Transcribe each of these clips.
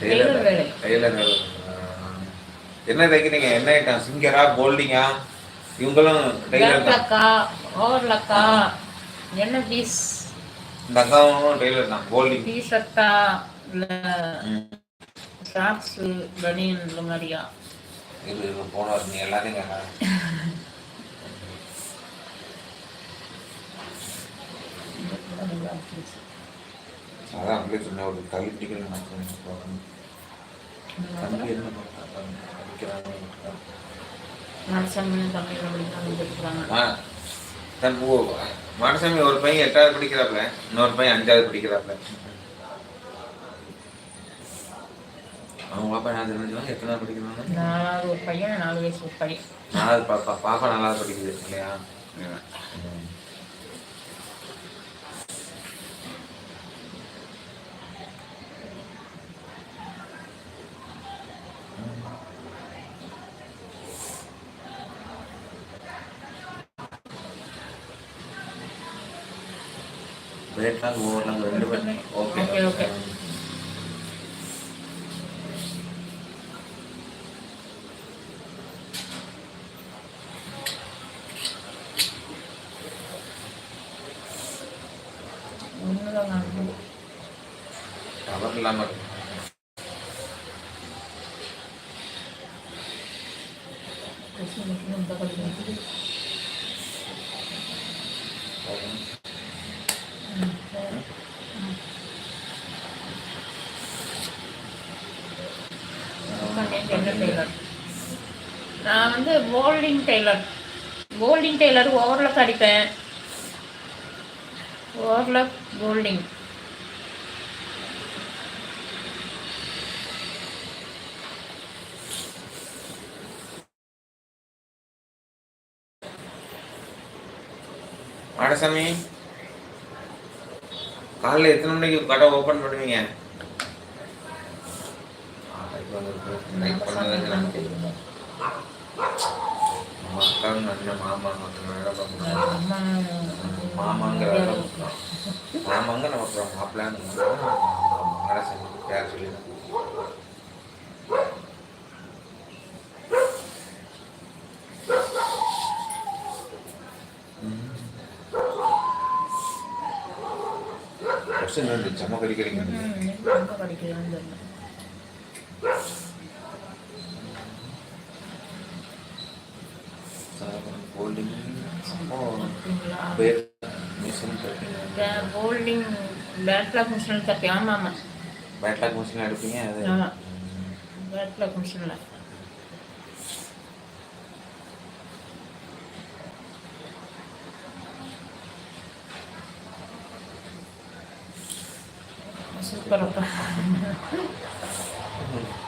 Taylor வேலை. Taylor வேலை. என்ன தைக்கிறீங்க என்ன ஐட்டம்? சிங்கரா போல்டிங்கா இவங்களும் டெய்லர் தான். லக்கா ஓவர்லக்கா என்ன பீஸ் இந்த அக்காவும் டெய்லர் தான் டீ ஷர்ட்டா இல்லை ஷார்ட்ஸு பனியன் இந்த மாதிரியா? இது இது போனவர் நீ எல்லாத்தையும் கேட்க அதான் அப்படியே சொன்னேன் ஒரு கல்வி பிடிக்கல நினைக்கிறேன் தம்பி என்ன பண்ணுறாங்க படிக்கிறாங்க. மனசாமி ஒரு பையன் எட்டாவது படிக்கிறாப்ல இன்னொரு பையன் அஞ்சாவது படிக்கிறாப்ல அவங்க பாப்பா என்ன தெரிஞ்சுவாங்க எத்தனாவது படிக்கிறாங்க? நாலாவது ஒரு பையன் நாலு வயசு ஒரு பையன். நாலாவது பாப்பா பாப்பா நாலாவது படிக்குது இல்லையா? பிரேக்லாம் ஓவர்லாம் ரெண்டு பேரும் ஓகே Okay, okay. ஒண்ணுதான் நடக்குது. டவர் இல்லாமல் இருக்கு கொசு மட்டும் இந்த கடிக்கிறது. ம், சரி. ம். உட்காந்து டெய்லர் நான் வந்து folding tailor folding tailor overlock அடிப்பேன் ஓவர்லாக் போல்டிங் மாடசாமி காலைல எத்தனை மணிக்கு கடை ஓப்பன் பண்ணுவீங்க? வந்திருக்கு. நைட் பண்ணதுக்கு நமக்கு நம்ம அக்காவும் மாமா வேலை பார்க்கணும். மாமாங்கிற வேலை மாமாங்க நமக்கு மாப்பிள்ளான்னு மாடசாமி பேர் சொல்லி கொஸ்டின் செம்ம கடிக்கிறீங்க அப்படிங்களா? போல்டிங் பேட்லாக் மிஷினில் தப்பி ஆமாம் ஆமாம் பேட்லாக் மிஷின் எடுப்பீங்க அது? ஆமா. பேட்லாக் மிஷினில் சூப்பரப்பா கிளம்புமா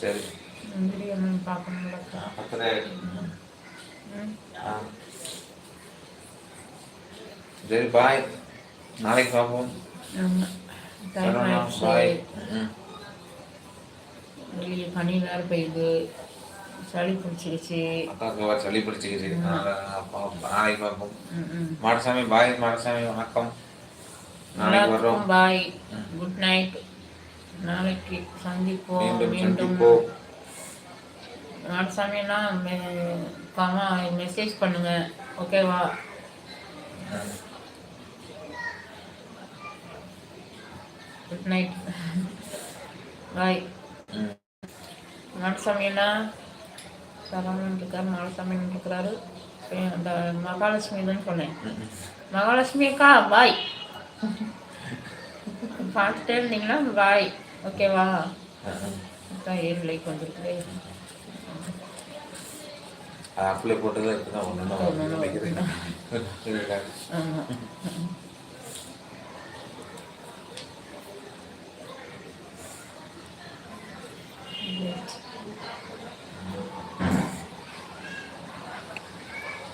சரி. சரி பாய் நாளைக்கு பார்ப்போம். பாய் வெளியே பனி வேறு பெய்யுது. சளி பிடிச்சிருச்சு. அக்காவுக்கு சளி பிடிச்சிக்கிச்சு நாளைக்கு பார்ப்போம். மாடசாமி பாய் மாடசாமி வணக்கம். எல்லாருக்கும் பாய். குட் நைட் நாளைக்கு சந்திப்போம். மீண்டும் மீண்டும் சந்திப்போம். நாட்சாமினா கமா மெசேஜ் பண்ணுங்க. ஓகேவா குட் நைட் பாய் ம். நாட்சாமினா சரவணன் இருக்கார் நாட்சாமின்னு இருக்கிறாரு அந்த மகாலட்சுமி தான் சொன்னேன். மகாலட்சுமி அக்கா பாய் பார்த்துட்டே இருந்தீங்கன்னா பாய் ஓகேவா? அதான் ஏழு லைக் வந்துருக்கு அது அப்ளை போட்டது இருக்குதான் ஒன்று ஒண்ணும்